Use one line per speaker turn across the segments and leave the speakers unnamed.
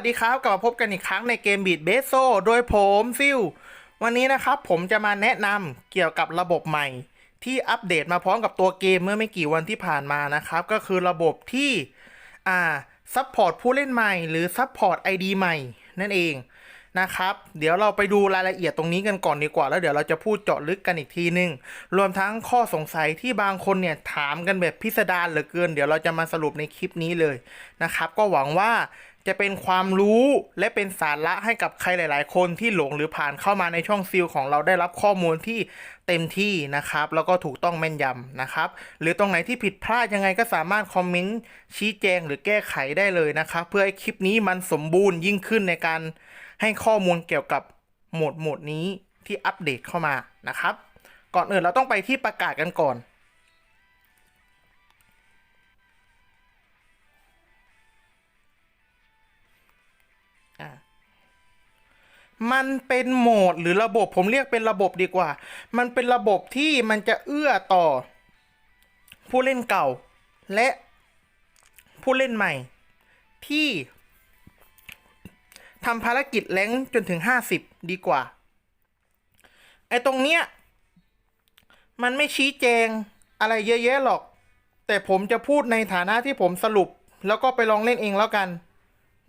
วัสดีครับกลับมาพบกันอีกครั้งในเกมบีดเบสโซโดยผมฟิววันนี้นะครับผมจะมาแนะนำเกี่ยวกับระบบใหม่ ที่อัปเดตมาพร้อมกับตัวเกมเมื่อไม่กี่วันที่ผ่านมานะครับ ก็คือระบบที่อ่าซัพพอร์ตผู้เล่นใหม่หรือซัพพอร์ต ID ใหม่นั่นเองนะครับ เดี๋ยวเราไปดูรายละเอียดตรงนี้กันก่อนดีกว่า แล้วเดี๋ยวเราจะพูดเจาะลึกกันอีกทีนึง รวมทั้งข้อสงสัยที่บางคนเนี่ยถามกันแบบพิสดารเหลือเกิน เดี๋ยวเราจะมาสรุปในคลิปนี้เลยนะครับ ก็หวังว่า จะเป็นความรู้และเป็นสาระให้กับใครหลาย ๆ คนที่หลงหรือผ่านเข้ามาในช่องฟิลของเราได้รับข้อมูลที่เต็มที่นะครับ แล้วก็ถูกต้องแม่นยำนะครับ หรือตรงไหนที่ผิดพลาดยังไงก็สามารถคอมเมนต์ชี้แจงหรือแก้ไขได้เลยนะครับ เพื่อให้คลิปนี้มันสมบูรณ์ยิ่งขึ้นในการให้ข้อมูลเกี่ยวกับโหมดโหมดนี้ที่อัปเดตเข้ามานะครับ ก่อนอื่นเราต้องไปที่ประกาศกันก่อน มันเป็นโหมดหรือระบบผมเรียกเป็นระบบดีกว่า มันเป็นระบบที่มันจะเอื้อต่อ ผู้เล่นเก่า และผู้เล่นใหม่ ที่ทำภารกิจแรงจนถึงห้าสิบดีกว่า ไอ้ตรงเนี้ย มันไม่ชี้แจงอะไรเยอะแยะหรอก แต่ผมจะพูดในฐานะที่ผมสรุป แล้วก็ไปลองเล่นเองแล้วกัน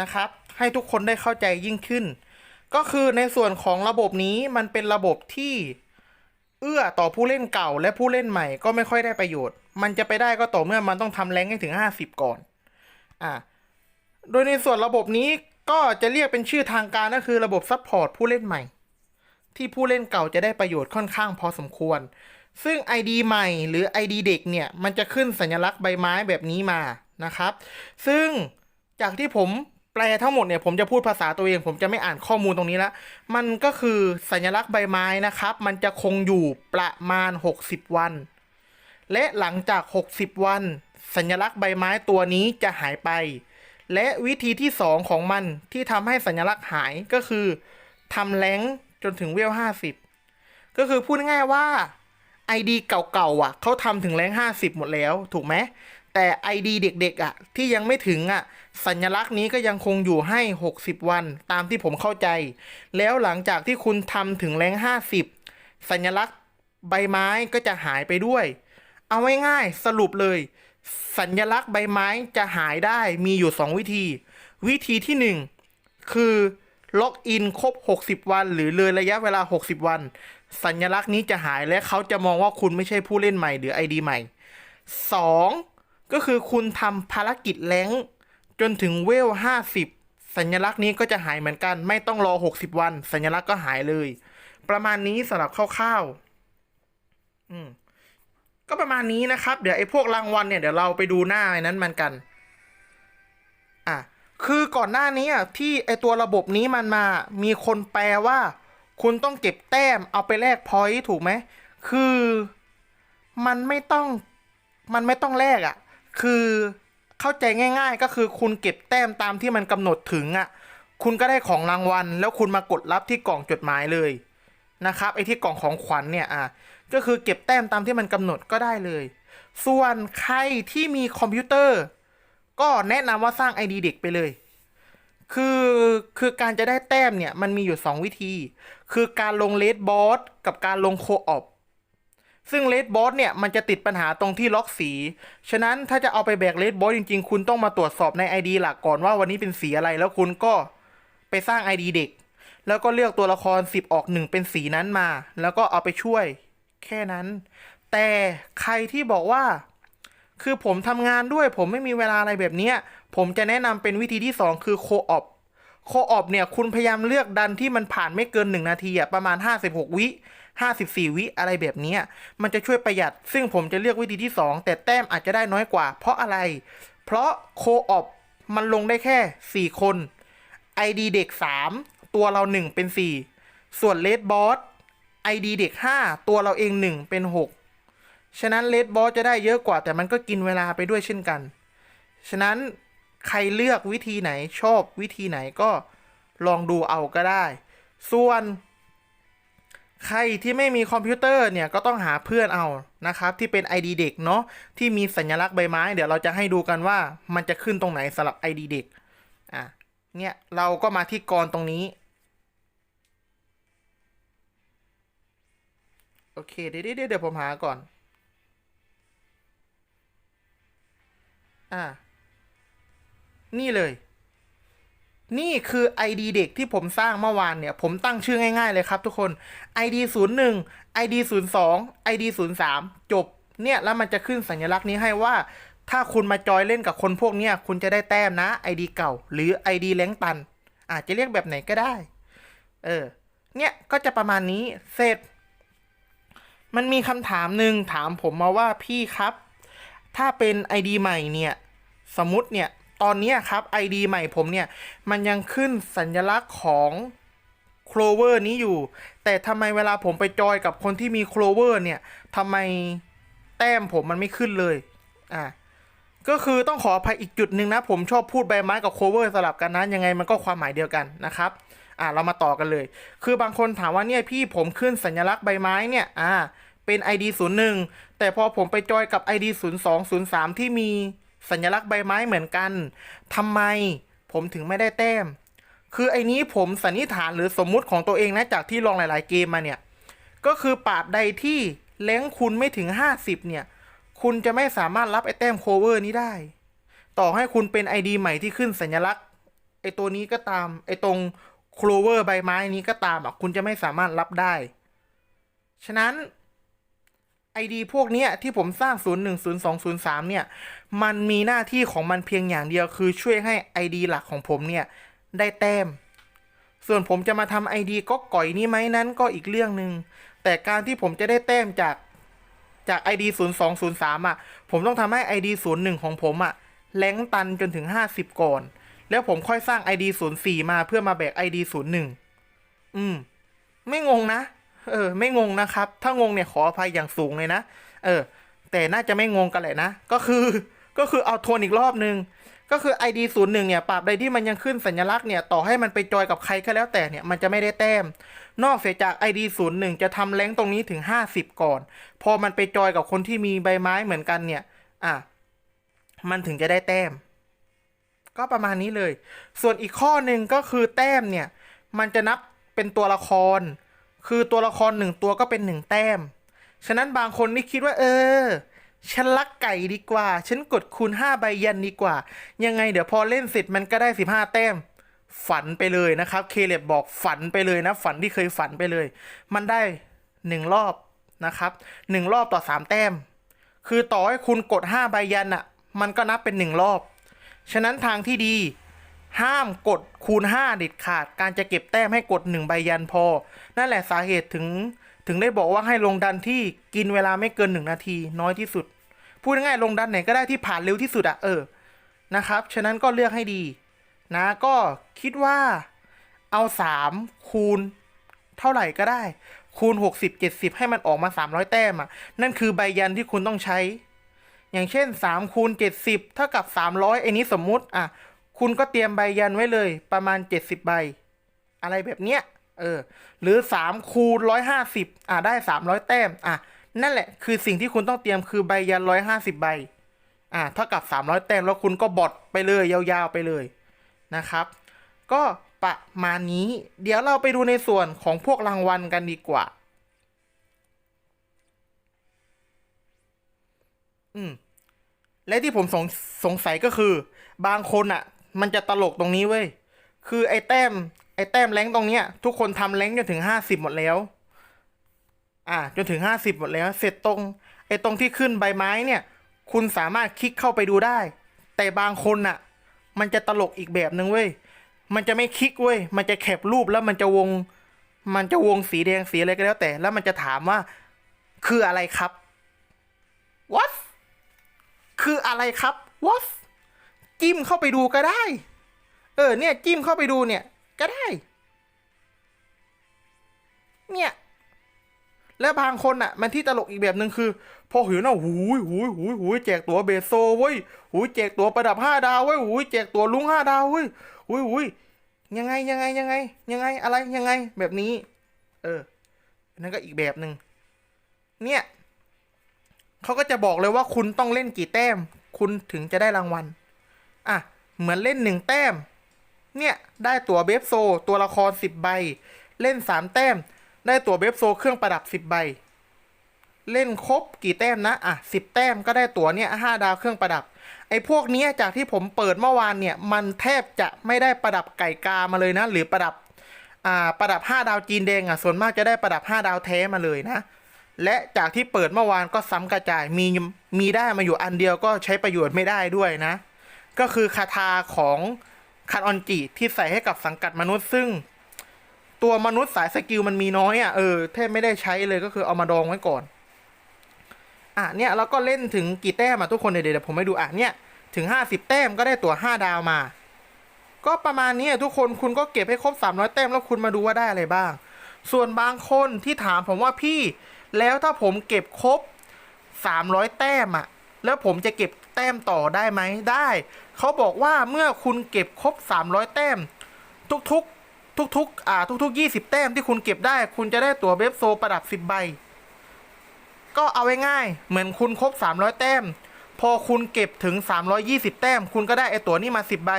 นะครับ ให้ทุกคนได้เข้าใจยิ่งขึ้น ก็คือในส่วนของระบบนี้มันเป็นระบบที่ เอื้อต่อผู้เล่นเก่าและผู้เล่นใหม่ก็ไม่ค่อยได้ประโยชน์ มันจะไปได้ก็ต่อเมื่อมันต้องทำแรงให้ถึง 50 ก่อน อ่า โดยในส่วนระบบนี้ก็จะเรียกเป็นชื่อทางการก็คือระบบซัพพอร์ตผู้เล่นใหม่ ที่ผู้เล่นเก่าจะได้ประโยชน์ค่อนข้างพอสมควร ซึ่ง ID ใหม่หรือ ID เด็กเนี่ย มันจะขึ้นสัญลักษณ์ใบไม้แบบนี้มานะครับ ซึ่งจากที่ผม แปลทั้งหมดเนี่ยผมจะพูดภาษาตัวเอง ผมจะไม่อ่านข้อมูลตรงนี้ละมันก็คือสัญลักษณ์ใบไม้นะครับ มันจะคงอยู่ประมาณ 60 วัน และหลังจาก 60 วัน สัญลักษณ์ใบไม้ตัวนี้จะหายไป และวิธีที่ 2 ของมันที่ทำให้สัญลักษณ์หายก็คือทำแรงจนถึงเวล 50 ก็คือพูดง่ายว่า ID เก่าๆอะเขาทำถึงแรง50 หมดแล้ว ถูกไหม แต่ ID เด็กๆอะที่ยังไม่ถึงอะสัญลักษณ์นี้ก็ยังคงอยู่ให้ 60 วันตามที่ผมเข้าใจ แล้วหลังจากที่คุณทำถึงแรง 50 สัญลักษณ์ใบไม้ก็จะหายไปด้วย เอาง่ายๆสรุปเลย สัญลักษณ์ใบไม้จะหายได้มีอยู่ 2 วิธี วิธีที่ 1 คือล็อกอินครบ 60 วัน หรือเลยระยะเวลา 60 วัน สัญลักษณ์นี้จะหายและเขาจะมองว่าคุณไม่ใช่ผู้เล่นใหม่หรือ ID ใหม่ 2. ก็คือคุณทำภารกิจแรงจนถึงเวล 50 สัญลักษณ์นี้ก็จะหายเหมือนกัน ไม่ต้องรอ 60 วัน สัญลักษณ์ก็หายเลย ประมาณนี้สำหรับคร่าวๆอืมก็ประมาณนี้นะครับ เดี๋ยวไอ้พวกรางวัลเนี่ยเดี๋ยวเราไปดูหน้าไอ้นั้นมันกัน อะ คือก่อนหน้านี้อะที่ไอ้ตัวระบบนี้มันมา มีคนแปลว่า คุณต้องเก็บแต้มเอาไปแลกพอยต์ถูกไหม คือ มันไม่ต้อง มันไม่ต้องแลกอะ คือเข้าใจง่าย ๆ ก็คือคุณเก็บแต้มตามที่มันกำหนดถึงอะคุณก็ได้ของรางวัล แล้วคุณมากดรับที่กล่องจดหมายเลยนะครับไอ้ที่กล่องของขวัญเนี่ยอะก็คือเก็บแต้มตามที่มันกำหนดก็ได้เลย ส่วนใครที่มีคอมพิวเตอร์ ก็แนะนำว่าสร้าง ID เด็กไปเลย คือคือการจะได้แต้มเนี่ยมันมีอยู่ 2 วิธี คือการลงเลดบอสกับการลงโคออป ซึ่งเลดบอสเนี่ยมันจะติดปัญหาตรงที่ล็อกสี ฉะนั้นถ้าจะเอาไปแบกเลดบอสจริง ๆ คุณต้องมาตรวจสอบใน ID หลักก่อนว่าวันนี้เป็นสีอะไร แล้วคุณก็ไปสร้าง ID เด็ก แล้วก็เลือกตัวละคร 10 ออก 1 เป็นสีนั้นมา แล้วก็เอาไปช่วย แค่นั้น แต่ใครที่บอกว่า คือผมทำงานด้วยผมไม่มีเวลาอะไรแบบนี้ผมจะแนะนำเป็นวิธีที่ 2 คือโคออปโคออปเนี่ยคุณพยายามเลือกดันที่มันผ่านไม่เกิน 1 นาทีอะประมาณ 56 วิ 54 วิอะไรแบบนี้ มันจะช่วยประหยัด ซึ่งผมจะเลือกวิธีที่ 2 แต่แต้มอาจจะได้น้อยกว่า เพราะอะไร เพราะโคออปมันลงได้แค่ 4 คน ID เด็ก 3 ตัวเรา 1 เป็น 4 ส่วนเลดบอส ID เด็ก 5 ตัวเราเอง 1 เป็น 6 ฉะนั้นเลดบอสจะได้เยอะกว่า แต่มันก็กินเวลาไปด้วยเช่นกัน ฉะนั้นใครเลือกวิธีไหนชอบวิธีไหนก็ลองดูเอาก็ได้ ส่วน ใครที่ไม่มีคอมพิวเตอร์เนี่ยก็ต้องหาเพื่อนเอานะครับที่เป็น ID เด็กเนาะที่มีสัญลักษณ์ใบไม้ เดี๋ยวเราจะให้ดูกันว่ามันจะขึ้นตรงไหนสำหรับ ID เด็กอะเนี่ยเราก็มาที่กรตรงนี้โอเคเดี๋ยวเดี๋ยวเดี๋ยวผมหาก่อน อ่า นี่เลย นี่คือ ID เด็กที่ผมสร้างเมื่อวานเนี่ย ผมตั้งชื่อง่ายๆเลยครับทุกคน ID 0 1 ID 0 2 ID 0 3 จบ เนี่ยแล้วมันจะขึ้นสัญลักษณ์นี้ให้ว่า ถ้าคุณมาจอยเล่นกับคนพวกเนี้ยคุณจะได้แต้มนะ ID เก่า หรือ ID แรงตัน อาจจะเรียกแบบไหนก็ได้ เออ เนี่ยก็จะประมาณนี้ เสร็จ มันมีคำถามหนึ่งถามผมมาว่าพี่ครับ ถ้าเป็น ID ใหม่เนี่ย สมมติเนี่ย ตอนนี้ครับ ID ใหม่ผมเนี่ย มันยังขึ้นสัญลักษณ์ของ Clover นี้อยู่ แต่ทำไมเวลาผมไปจอยกับคนที่มี Clover เนี่ยทำไมแต้มผมมันไม่ขึ้นเลย อ่าก็คือต้องขออภัยอีกจุดหนึ่งนะ ผมชอบพูดใบไม้กับ cover สลับกันนะ ยังไงมันก็ความหมายเดียวกันนะครับ อ่าเรามาต่อกันเลย คือบางคนถามว่าเนี่ยพี่ผมขึ้นสัญลักษณ์ใบไม้เนี่ย อ่า เป็น ID 0 1แต่พอผมไปจอยกับ ID 0 2 0 3 ที่มี สัญลักษณ์ใบไม้เหมือนกันทำไมผมถึงไม่ได้แต้ม คือไอ้นี้ผมสันนิษฐานหรือสมมุติของตัวเองนะจากที่ลองหลาย ๆ เกมมาเนี่ย ก็คือปราบใดที่แรงคุณไม่ถึง 50 เนี่ย คุณจะไม่สามารถรับไอแต้มโคเวอร์นี้ได้ ต่อให้คุณเป็น ID ใหม่ที่ขึ้นสัญลักษณ์ไอตัวนี้ก็ตาม ไอตรงโคลเวอร์ใบไม้นี้ก็ตามอะคุณจะไม่สามารถรับได้ ฉะนั้น ID พวกนี้ที่ผมสร้าง 010203 เนี่ย มันมีหน้าที่ของมันเพียงอย่างเดียวคือช่วยให้ ID หลักของผมเนี่ย ได้แต้ม ส่วนผมจะมาทำ ID ก็ก่อยนี้ไหมนั้นก็อีกเรื่องหนึ่งแต่การที่ผมจะได้แต้มจากจาก ID 0203 อะ ผมต้องทำให้ ID 01 ของผมอะแรงตันจนถึง 50 ก่อน แล้วผมค่อยสร้าง ID 04 มาเพื่อมาแบก ID 01 อืม ไม่งงนะ เออ ไม่งงนะครับ ถ้างงเนี่ยขออภัยอย่างสูงเลยนะ เออ แต่น่าจะไม่งงกันแหละนะ ก็คือ ก็คือเอาทวนอีกรอบนึง ก็คือ ID 01เนี่ยปราบใดที่มันยังขึ้นสัญลักษณ์เนี่ย ต่อให้มันไปจอยกับใครก็แล้วแต่เนี่ย มันจะไม่ได้แต้ม นอกเสียจาก ID 01จะทำแรงตรงนี้ถึง 50 ก่อน พอมันไปจอยกับคนที่มีใบไม้เหมือนกันเนี่ย อะ มันถึงจะได้แต้ม ก็ประมาณนี้เลย ส่วนอีกข้อหนึ่งก็คือแต้มเนี่ย มันจะนับเป็นตัวละคร คือตัวละครหนึ่งตัวก็เป็นหนึ่งแต้ม ฉะนั้นบางคนนี่คิดว่า เออ ฉันลักไก่ดีกว่า ฉันกดคูณ5ใบยันดีกว่า ยังไงเดี๋ยวพอเล่นเสร็จมันก็ได้ 15 แต้ม ฝันไปเลยนะครับ เคเลบบอกฝันไปเลยนะ ฝันที่เคยฝันไปเลย มันได้หนึ่งรอบนะครับหนึ่งรอบต่อสามแต้ม คือต่อให้คุณกดห้าใบยันอะ่ะ มันก็นับเป็นหนึ่งรอบ ฉะนั้นทางที่ดี ห้ามกดคูณห้าเด็ดขาด การจะเก็บแต้มให้กดหนึ่งใบยันพอ นั่นแหละสาเหตุถึงถึงได้บอกว่าให้ลงดันที่กินเวลาไม่เกินหนึ่งนาทีน้อยที่สุด พูดง่ายๆลงดันไหนก็ได้ที่ผ่านเร็วที่สุดอะเออนะครับ ฉะนั้นก็เลือกให้ดี นะก็คิดว่าเอาสามคูณ เท่าไหร่ก็ได้ คูณหกสิบเจ็ดสิบให้มันออกมาสามร้อยแต้มอะนั่นคือใบยันที่คุณต้องใช้ อย่างเช่นสามคูณเจ็ดสิบเท่ากับสามร้อยไอ้นี้สมมุติอะ คุณก็เตรียมใบยันไว้เลย ประมาณเจ็ดสิบใบ อะไรแบบเนี้ยเออหรือสามคูณร้อยห้าสิบอะได้สามร้อยแต้ม อะ นั่นแหละคือสิ่งที่คุณต้องเตรียมคือใบยันร้อยห้าสิบใบ อะเท่ากับสามร้อยแต้ม แล้วคุณก็บอดไปเลย ยาวๆไปเลยนะครับ ก็ประมาณนี้ เดี๋ยวเราไปดูในส่วนของพวกรางวัลกันดีกว่า อืมและที่ผมสงสงสัยก็คือ บางคนอะ มันจะตลกตรงนี้เว้ย คือไอ้แต้ม ไอ้แต้มแรงตรงเนี้ย ทุกคนทำแรงจนถึงห้าสิบหมดแล้ว อ่า จนถึงห้าสิบหมดแล้ว เสร็จตรง ไอ้ตรงที่ขึ้นใบไม้เนี่ย คุณสามารถคลิกเข้าไปดูได้ แต่บางคนน่ะมันจะตลกอีกแบบหนึ่งเว้ย มันจะไม่คลิกเว้ย มันจะแคปรูปแล้วมันจะวง มันจะวงสีแดงสีอะไรก็แล้วแต่ แล้วมันจะถามว่า คืออะไรครับ what คืออะไรครับ what จิ้มเข้าไปดูก็ได้ เออ เนี่ย จิ้มเข้าไปดูเนี่ย ก็ได้ เนี่ย แล้วบางคนอะ มันที่ตลกอีกแบบหนึ่งคือ พอเห็นอะหูยหูยหูยหูยแจกตั๋วเบสโซเว้ยหูยแจกตั๋วประดับห้าดาวเว้ยหูยแจกตั๋วลุงห้าดาวเว้ยหูยหูยยังไงยังไงยังไง ยังไงอะไรยังไง แบบนี้ เออ นั่นก็อีกแบบหนึ่งเนี่ยเขาก็จะบอกเลยว่าคุณต้องเล่นกี่แต้ม คุณถึงจะได้รางวัล อะ เหมือนเล่นหนึ่งแต้ม เนี่ย ได้ตั๋วเบฟโซ ตัวละคร10ใบ เล่น3แต้ม ได้ตั๋วเบฟโซ เครื่องประดับ10ใบ เล่นครบกี่แต้มนะ อะ10แต้มก็ได้ตั๋วเนี่ยห้าดาวเครื่องประดับ ไอ้พวกนี้จากที่ผมเปิดเมื่อวานเนี่ย มันแทบจะไม่ได้ประดับไก่กามาเลยนะ หรือประดับ อ่า ประดับ5ดาวจีนแดงอะ ส่วนมากจะได้ประดับ5ดาวแท้มาเลยนะและจากที่เปิดเมื่อวานก็ซ้ำกระจายมีมีได้มาอยู่อันเดียวก็ใช้ประโยชน์ไม่ได้ด้วยนะ ก็คือคาถาของคันออนจิที่ใส่ให้กับสังกัดมนุษย์ซึ่ง ตัวมนุษย์สายสกิลมันมีน้อยอะเออแทบไม่ได้ใช้เลยก็คือเอามาดองไว้ก่อน อะเนี่ยแล้วก็เล่นถึงกี่แต้มอะทุกคนเดี๋ยวผมให้ดูอะเนี่ยถึงห้าสิบแต้มก็ได้ตั๋วห้าดาวมา ก็ประมาณนี้ทุกคนคุณก็เก็บให้ครบสามร้อยแต้มแล้วคุณมาดูว่าได้อะไรบ้าง ส่วนบางคนที่ถามผมว่าพี่ แล้วถ้าผมเก็บครบสามร้อยแต้มอะ แล้วผมจะเก็บแต้มต่อได้ไหมได้ เขาบอกว่าเมื่อคุณเก็บครบสามร้อยแต้ม ทุกๆทุกๆอ่าทุกๆยี่สิบแต้มที่คุณเก็บได้ คุณจะได้ตั๋วเบฟโซประดับสิบใบ ก็เอาไว้ง่ายเหมือนคุณครบ 300 แต้ม พอคุณเก็บถึง 320 แต้ม คุณก็ได้ไอตั๋วนี้มา 10 ใบ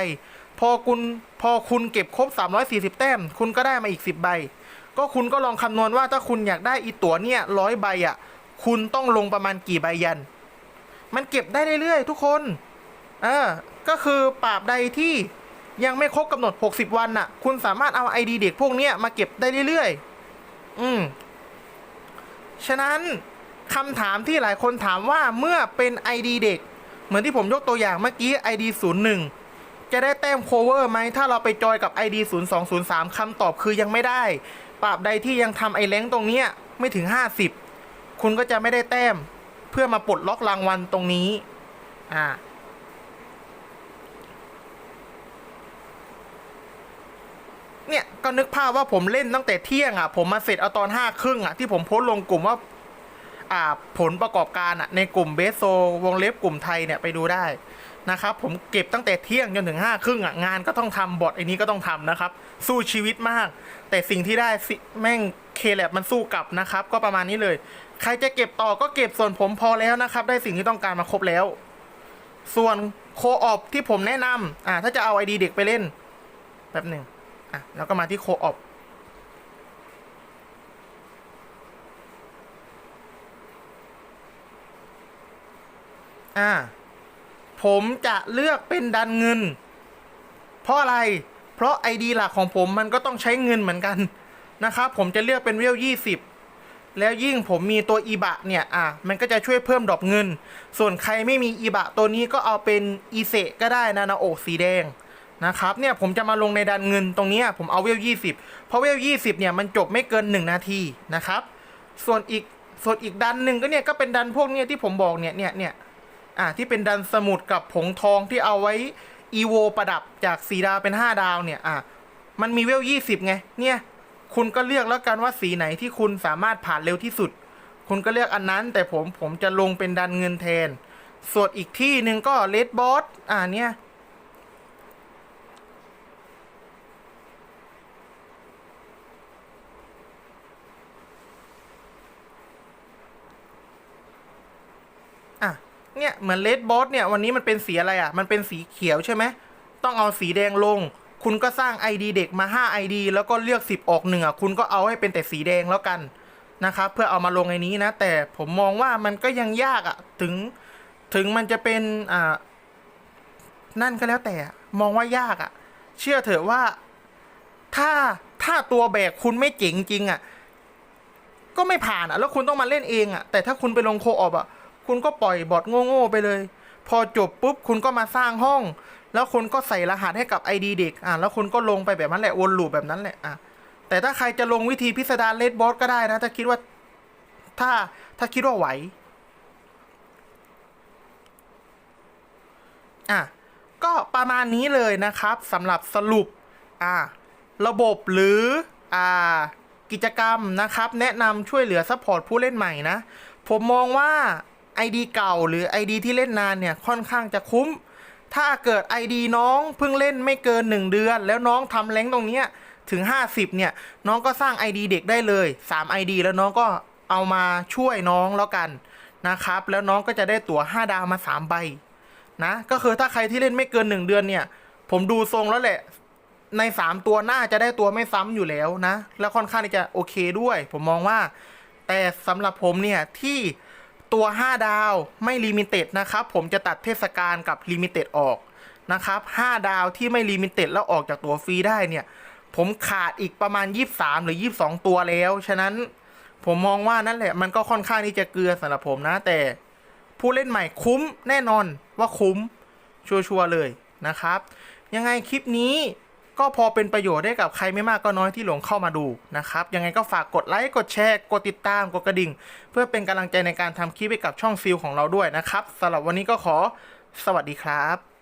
พอคุณพอคุณเก็บครบ 340 แต้ม คุณก็ได้มาอีก 10 ใบ ก็คุณก็ลองคำนวณว่าถ้าคุณอยากได้อีตั๋วเนี่ยร้อยใบอะ คุณต้องลงประมาณกี่ใบยัน มันเก็บได้เรื่อยๆทุกคนเออก็คือปราบใดที่ยังไม่ครบกำหนด 60 วันน่ะ คุณสามารถเอาไอดีเด็กพวกเนี้ยมาเก็บได้เรื่อยๆ อืม ฉะนั้นคำถามที่หลายคนถามว่าเมื่อเป็น ID เด็ก เหมือนที่ผมยกตัวอย่างเมื่อกี้ ID 01 จะได้แต้ม cover ไหม ถ้าเราไปจอยกับ ID 0203คำตอบคือยังไม่ได้ ปราบใดที่ยังทำไอแรงตรงเนี้ยไม่ถึง 50 คุณก็จะไม่ได้แต้ม เพื่อมาปลดล็อกรางวัลตรงนี้ อ่า เนี่ย ก็นึกภาพว่าผมเล่นตั้งแต่เที่ยงอะ ผมมาเสร็จเอาตอนห้าครึ่งอะ ที่ผมโพสต์ลงกลุ่มว่า อ่า ผลประกอบการอะ ในกลุ่มเบสโซวงเล็บกลุ่มไทยเนี่ยไปดูได้นะครับ ผมเก็บตั้งแต่เที่ยงจนถึงห้าครึ่งอะ งานก็ต้องทำบอทไอ้นี้ก็ต้องทำนะครับ สู้ชีวิตมาก แต่สิ่งที่ได้แม่งเคแลบมันสู้กลับนะครับ ก็ประมาณนี้เลย ใครจะเก็บต่อก็เก็บส่วนผมพอแล้วนะครับ ได้สิ่งที่ต้องการมาครบแล้ว ส่วนโคออปที่ผมแนะนำอ่า ถ้าจะเอาไอดีเด็กไปเล่นแป๊บหนึ่งอะแล้วก็มาที่โคออปอ่า ผมจะเลือกเป็นดันเงิน เพราะอะไร เพราะ ID หลักของผมมันก็ต้องใช้เงินเหมือนกันนะครับ ผมจะเลือกเป็นเวลยี่สิบ แล้วยิ่งผมมีตัวอีบะเนี่ยอะมันก็จะช่วยเพิ่มดอกเงิน ส่วนใครไม่มีอีบะตัวนี้ก็เอาเป็นอีเซก็ได้นะนาโอกสีแดงนะครับเนี่ยผมจะมาลงในดันเงินตรงนี้ผมเอาเวลยี่สิบเพราะเวลยี่สิบเนี่ยมันจบไม่เกินหนึ่งนาทีนะครับ ส่วนอีกส่วนอีกดันหนึ่งก็เนี่ยก็เป็นดันพวกเนี้ยที่ผมบอกเนี่ยเนี่ยเนี่ยอ่าที่เป็นดันสมุดกับผงทองที่เอาไว้อีโวประดับจากสีดาวเป็นห้าดาวเนี่ยอะมันมีเวลยี่สิบไงเนี่ย คุณก็เลือกแล้วกันว่าสีไหนที่คุณสามารถผ่านเร็วที่สุด คุณก็เลือกอันนั้น แต่ผมผมจะลงเป็นดันเงินแทน ส่วนอีกที่หนึ่งก็เลดบอสอ่าเนี่ยอะเนี่ยเหมือนเลดบอสเนี่ยวันนี้มันเป็นสีอะไรอะ มันเป็นสีเขียวใช่ไหมต้องเอาสีแดงลง คุณก็สร้าง ID เด็กมา 5 ID แล้วก็เลือก 10 ออกหนึ่งอะคุณก็เอาให้เป็นแต่สีแดงแล้วกันนะครับเพื่อเอามาลงในนี้นะ แต่ผมมองว่ามันก็ยังยากอะถึงถึงมันจะเป็นอ่านั่นก็แล้วแต่มองว่ายากอะ เชื่อเถอะว่าถ้าถ้าตัวแบกคุณไม่เจ๋งจริงอะก็ไม่ผ่านอะแล้วคุณต้องมาเล่นเองอะแต่ถ้าคุณไปลงโคออปอะคุณก็ปล่อยบอทโง่ๆไปเลย พอจบปุ๊บคุณก็มาสร้างห้อง แล้วคุณก็ใส่รหัสให้กับ ID เด็กอะแล้วคุณก็ลงไปแบบนั้นแหละวนลูปแบบนั้นแหละอะแต่ถ้าใครจะลงวิธีพิสดารเลดบอสก็ได้นะถ้าคิดว่าถ้าถ้าคิดว่าไหวอะก็ประมาณนี้เลยนะครับสำหรับสรุปอ่าระบบหรืออ่ากิจกรรมนะครับ แนะนำช่วยเหลือซัพพอร์ตผู้เล่นใหม่นะ ผมมองว่า ID เก่าหรือ ID ที่เล่นนานเนี่ย ค่อนข้างจะคุ้ม ถ้าเกิด ID น้องเพิ่งเล่นไม่เกิน 1 เดือน แล้วน้องทำแรงตรงนี้ถึง 50 เนี่ย น้องก็สร้าง ID เด็กได้เลย 3 ID แล้วน้องก็เอามาช่วยน้องแล้วกันนะครับ แล้วน้องก็จะได้ตั๋ว 5 ดาวมา 3 ใบนะ ก็คือถ้าใครที่เล่นไม่เกินหนึ่งเดือนเนี่ย ผมดูทรงแล้วแหละ ในสามตัวน่าจะได้ตัวไม่ซ้ำอยู่แล้วนะ แล้วค่อนข้างที่จะโอเคด้วย ผมมองว่า แต่สำหรับผมเนี่ยที่ ตัว 5 ดาวไม่ลิมิเต็ดนะครับ ผมจะตัดเทศกาลกับลิมิเต็ดออกนะครับ5ดาวที่ไม่ลิมิเต็ดแล้วออกจากตัวฟรีได้เนี่ย ผมขาดอีกประมาณ 23 หรือ 22 ตัวแล้ว ฉะนั้นผมมองว่านั่นแหละ มันก็ค่อนข้างที่จะเกลือสำหรับผมนะ แต่ผู้เล่นใหม่คุ้มแน่นอนว่าคุ้มชัวร์ๆเลยนะครับ ยังไงคลิปนี้ ก็พอเป็นประโยชน์ได้กับใครไม่มากก็น้อยที่หลงเข้ามาดูนะครับ ยังไงก็ฝากกดไลค์กดแชร์ กดติดตามกดกระดิ่ง เพื่อเป็นกำลังใจในการทำคลิปให้กับช่องฟิลของเราด้วยนะครับสำหรับวันนี้ก็ขอ สวัสดีครับ